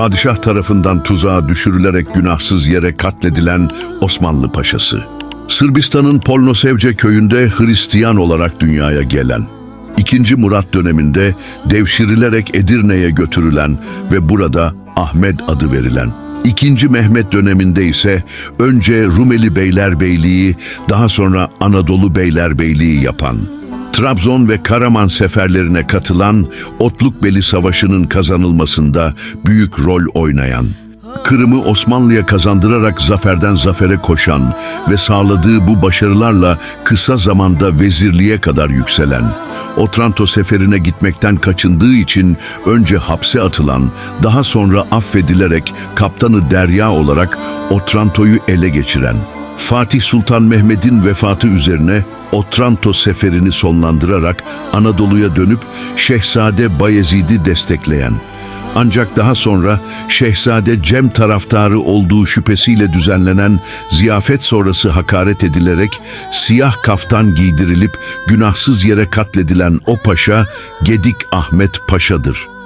Padişah tarafından tuzağa düşürülerek günahsız yere katledilen Osmanlı Paşası. Sırbistan'ın Polnosevce köyünde Hristiyan olarak dünyaya gelen. İkinci Murat döneminde devşirilerek Edirne'ye götürülen ve burada Ahmet adı verilen. İkinci Mehmet döneminde ise önce Rumeli Beylerbeyliği, daha sonra Anadolu Beylerbeyliği yapan, Trabzon ve Karaman seferlerine katılan, Otlukbeli Savaşı'nın kazanılmasında büyük rol oynayan, Kırım'ı Osmanlı'ya kazandırarak zaferden zafere koşan ve sağladığı bu başarılarla kısa zamanda vezirliğe kadar yükselen, Otranto seferine gitmekten kaçındığı için önce hapse atılan, daha sonra affedilerek kaptanı Derya olarak Otranto'yu ele geçiren, Fatih Sultan Mehmet'in vefatı üzerine Otranto seferini sonlandırarak Anadolu'ya dönüp Şehzade Bayezid'i destekleyen, ancak daha sonra Şehzade Cem taraftarı olduğu şüphesiyle düzenlenen ziyafet sonrası hakaret edilerek siyah kaftan giydirilip günahsız yere katledilen o paşa Gedik Ahmet Paşa'dır.